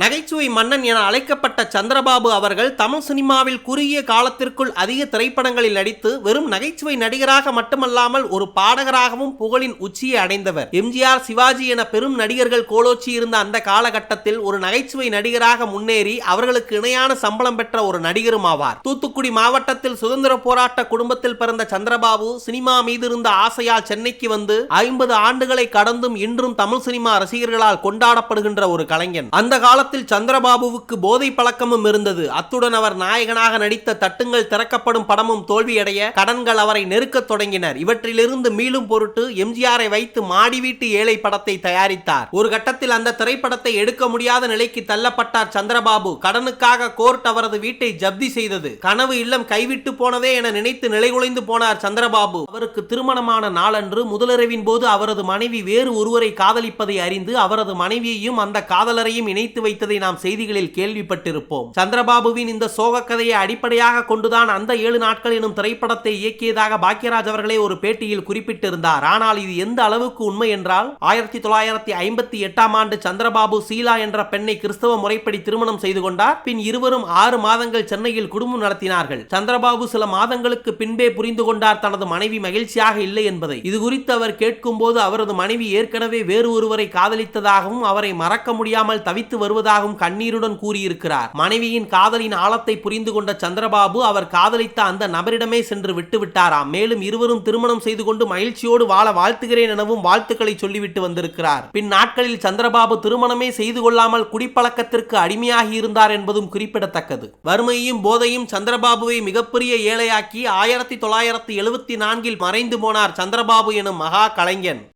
நகைச்சுவை மன்னன் என அழைக்கப்பட்ட சந்திரபாபு அவர்கள் தமிழ் சினிமாவில் குறுகிய காலத்திற்குள் அதிக திரைப்படங்களில் நடித்து வெறும் நகைச்சுவை நடிகராக மட்டுமல்லாமல் ஒரு பாடகராகவும் புகழின் உச்சியை அடைந்தவர். எம்ஜிஆர் சிவாஜி என பெரும் நடிகர்கள் கோலோச்சி இருந்த அந்த காலகட்டத்தில் ஒரு நகைச்சுவை நடிகராக முன்னேறி அவர்களுக்கு இணையான சம்பளம் பெற்ற ஒரு நடிகரும் ஆவார். தூத்துக்குடி மாவட்டத்தில் சுதந்திர போராட்ட குடும்பத்தில் பிறந்த சந்திரபாபு சினிமா மீது இருந்த ஆசையால் சென்னைக்கு வந்து ஐம்பது ஆண்டுகளை கடந்தும் இன்றும் தமிழ் சினிமா ரசிகர்களால் கொண்டாடப்படுகின்ற ஒரு கலைஞன். அந்த கால காலத்தில் சந்திரபாபுவுக்கு போதை பழக்கமும் இருந்தது. அத்துடன் அவர் நாயகனாக நடித்த தட்டுங்கள் திறக்கப்படும் படமும் தோல்வியடைய கடன்கள் அவரை நெருக்கத் தொடங்கினர். இவற்றிலிருந்து மீளும் பொருட்டு எம்ஜிஆரை வைத்து மாடி வீட்டு ஏழை படத்தை தயாரித்தார். ஒரு கட்டத்தில் அந்த திரைப்படத்தை எடுக்க முடியாத நிலைக்கு தள்ளப்பட்டார் சந்திரபாபு. கடனுக்காக கோர்ட் அவரது வீட்டை ஜப்தி செய்தது. கனவு இல்லம் கைவிட்டு போனதே என நினைத்து நிலைகுலைந்து போனார் சந்திரபாபு. அவருக்கு திருமணமான நாளன்று முதலிரவின் போது அவரது மனைவி வேறு ஒருவரை காதலிப்பதை அறிந்து அவரது மனைவியையும் அந்த காதலரையும் இணைத்து வைத்ததை நாம் செய்திகளில் கேள்விப்பட்டிருப்போம். சந்திரபாபுவின் இந்த சோக கதையை அடிப்படையாக கொண்டுதான் அந்த ஏழு நாட்கள் எனும் திரைப்படத்தை இயக்கியதாக பாக்யராஜ் அவர்களே ஒரு பேட்டியில் குறிப்பிட்டிருந்தார். ஆனால் இது எந்த அளவுக்கு உண்மை என்றால் ஆயிரத்தி தொள்ளாயிரத்தி ஐம்பத்தி எட்டாம் ஆண்டு சந்திரபாபு சீலா என்ற பெண்ணை கிறிஸ்தவ முறைப்படி திருமணம் செய்து கொண்டார். பின் இருவரும் ஆறு மாதங்கள் சென்னையில் குடும்பம் நடத்தினார்கள். சந்திரபாபு சில மாதங்களுக்கு பின்பே புரிந்து கொண்டார் தனது மனைவி மகிழ்ச்சியாக இல்லை என்பதை. இது குறித்து அவர் கேட்கும்போது அவரது மனைவி ஏற்கனவே வேறு ஒருவரை காதலித்ததாகவும் அவரை மறக்க முடியாமல் தவித்து வருவது வருவதாகவும் கண்ணீருடன் கூறியிருக்கிறார். மனைவியின் காதலின் ஆழத்தை புரிந்து கொண்ட சந்திரபாபு அவர் காதலித்த அந்த நபரிடமே சென்று விட்டுவிட்டாராம். மேலும் இருவரும் திருமணம் செய்து கொண்டு மகிழ்ச்சியோடு வாழ வாழ்த்துகிறேன் எனவும் வாழ்த்துக்களை சொல்லிவிட்டு வந்திருக்கிறார். பின் நாட்களில் சந்திரபாபு திருமணமே செய்து கொள்ளாமல் குடிப்பழக்கத்திற்கு அடிமையாகி இருந்தார் என்பதும் குறிப்பிடத்தக்கது. வறுமையும் போதையும் சந்திரபாபுவை மிகப்பெரிய ஏழையாக்கி ஆயிரத்தி தொள்ளாயிரத்தி எழுபத்தி நான்கில் மறைந்து போனார் சந்திரபாபு எனும் மகா கலைஞன்.